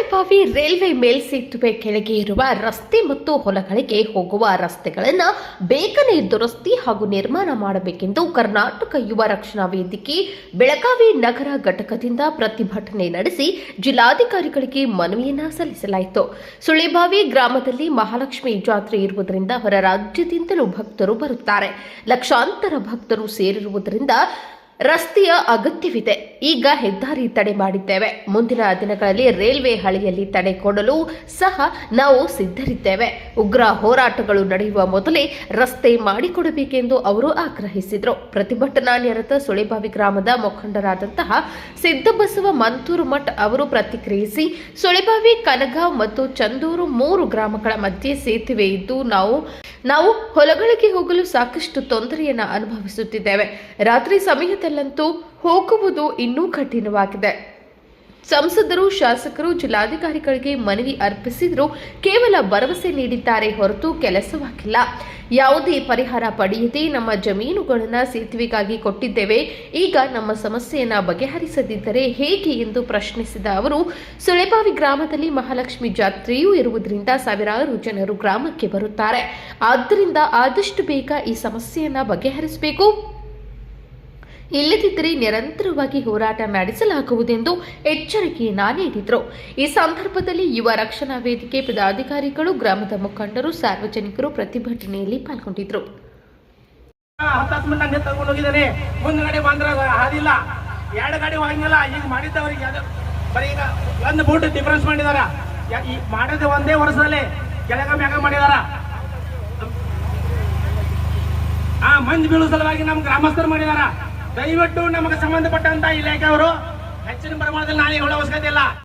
Sulebavi railway ಮೇಲ್ಸೇತುವೆ ಕೆಳಗೆ ಇರುವ ರಸ್ತೆ ಮತ್ತು ಹೊಲಗಳಿಗೆ ಹೋಗುವ ರಸ್ತೆಗಳನ್ನು ಬೇಗನೆ ದುರಸ್ತಿ ಹಾಗೂ ನಿರ್ಮಾಣ ಮಾಡಬೇಕೆಂದು ಕರ್ನಾಟಕ ಯುವ ರಕ್ಷಣಾ ವೇದಿಕೆ, ಬೆಳಗಾವಿ ನಗರ ಘಟಕದಿಂದ ಪ್ರತಿಭಟನೆ ನಡೆಸಿ ಜಿಲ್ಲಾಧಿಕಾರಿಗಳಿಗೆ ಮನವಿಯನ್ನ ಸಲ್ಲಿಸಲಾಯಿತು. ಸುಳೆಬಾವಿ ಗ್ರಾಮದಲ್ಲಿ ಮಹಾಲಕ್ಷ್ಮಿ ಜಾತ್ರೆ ಇರುವುದರಿಂದ ಹೊರ ರಾಜ್ಯದಿಂದಲೂ ಭಕ್ತರು ಬರುತ್ತಾರೆ. ಲಕ್ಷಾಂತರ ಭಕ್ತರು ಸೇರಿರುವುದರಿಂದ ರಸ್ತೆಯ ಅಗತ್ಯವಿದೆ. ಈಗ ಹೆದ್ದಾರಿ ತಡೆ ಮಾಡಿದ್ದೇವೆ. ಮುಂದಿನ ದಿನಗಳಲ್ಲಿ ರೈಲ್ವೆ ಹಳಿಯಲ್ಲಿ ತಡೆ ಕೊಡಲು ಸಹ ನಾವು ಸಿದ್ಧರಿದ್ದೇವೆ. ಉಗ್ರ ಹೋರಾಟಗಳು ನಡೆಯುವ ಮೊದಲೇ ರಸ್ತೆ ಮಾಡಿಕೊಡಬೇಕೆಂದು ಅವರು ಆಗ್ರಹಿಸಿದರು. ಪ್ರತಿಭಟನಾ ನಿರತ ಸುಳೆಬಾವಿ ಗ್ರಾಮದ ಮುಖಂಡರಾದಂತಹ ಸಿದ್ದಬಸವ ಮಂತೂರು ಮಠ್ ಅವರು ಪ್ರತಿಕ್ರಿಯಿಸಿ, ಸುಳೆಬಾವಿ, ಕನಗಾಂವ್ ಮತ್ತು ಚಂದೂರು ಮೂರು ಗ್ರಾಮಗಳ ಮಧ್ಯೆ ಸೇತುವೆ ಇದ್ದು ನಾವು ನಾವು ಹೊಲಗಳಿಗೆ ಹೋಗಲು ಸಾಕಷ್ಟು ತೊಂದರೆಯನ್ನು ಅನುಭವಿಸುತ್ತಿದ್ದೇವೆ. ರಾತ್ರಿ ಸಮಯದಲ್ಲಂತೂ ಹೋಗುವುದು ಇನ್ನೂ ಕಠಿಣವಾಗಿದೆ. ಸಂಸದರು, ಶಾಸಕರು, ಜಿಲ್ಲಾಧಿಕಾರಿಗಳಿಗೆ ಮನವಿ ಅರ್ಪಿಸಿದರೂ ಕೇವಲ ಭರವಸೆ ನೀಡಿದ್ದಾರೆ ಹೊರತು ಕೆಲಸವಾಗಿಲ್ಲ ಯಾವುದೇ ಪರಿಹಾರ ಪಡೆಯದೆ ನಮ್ಮ ಜಮೀನುಗಳನ್ನು ಸೇತುವೆಗಾಗಿ ಕೊಟ್ಟಿದ್ದೇವೆ. ಈಗ ನಮ್ಮ ಸಮಸ್ಯೆಯನ್ನ ಬಗೆಹರಿಸದಿದ್ದರೆ ಹೇಗೆ ಎಂದು ಪ್ರಶ್ನಿಸಿದ ಅವರು, ಸುಳೆಬಾವಿ ಗ್ರಾಮದಲ್ಲಿ ಮಹಾಲಕ್ಷ್ಮಿ ಜಾತ್ರೆಯೂ ಇರುವುದರಿಂದ ಸಾವಿರಾರು ಜನರು ಗ್ರಾಮಕ್ಕೆ ಬರುತ್ತಾರೆ. ಆದ್ದರಿಂದ ಆದಷ್ಟು ಬೇಗ ಈ ಸಮಸ್ಯೆಯನ್ನ ಬಗೆಹರಿಸಬೇಕು. ಇಲ್ಲದಿದ್ದರೆ ನಿರಂತರವಾಗಿ ಹೋರಾಟ ನಡೆಸಲಾಗುವುದೆಂದು ಎಚ್ಚರಿಕೆಯನ್ನ ನೀಡಿದರು ಈ ಸಂದರ್ಭದಲ್ಲಿ ಯುವ ರಕ್ಷಣಾ ವೇದಿಕೆ ಪದಾಧಿಕಾರಿಗಳು, ಗ್ರಾಮದ ಮುಖಂಡರು, ಸಾರ್ವಜನಿಕರು ಪ್ರತಿಭಟನೆಯಲ್ಲಿ ಹಾದಿಲ್ಲ. ಎರಡು ಗಾಡಿ ಹೋಗಿಲ್ಲ. ಈಗ ಮಾಡಿದ್ದವ್ರಿಗೆ ಬರೀ ಈಗ ಒಂದು ಬೂಟ್ ಡಿಫರೆನ್ಸ್ ಮಾಡಿದಾರ. ಮಾಡಿದ ಒಂದೇ ವರ್ಷದಲ್ಲಿ ಕೆಳಗ ಮ್ಯಾಗ ಮಾಡಿದಾರ. ಆ ಮಂದಿ ಬೀಳು ಸಲುವಾಗಿ ನಮ್ಮ ಗ್ರಾಮಸ್ಥರು ಮಾಡಿದಾರ. ದಯವಿಟ್ಟು ನಮಗೆ ಸಂಬಂಧಪಟ್ಟಂತ ಇಲಾಖೆ ಅವರು ಹೆಚ್ಚಿನ ಪ್ರಮಾಣದಲ್ಲಿ ನಾಳೆ ಅವಶ್ಯಕತೆ ಇಲ್ಲ.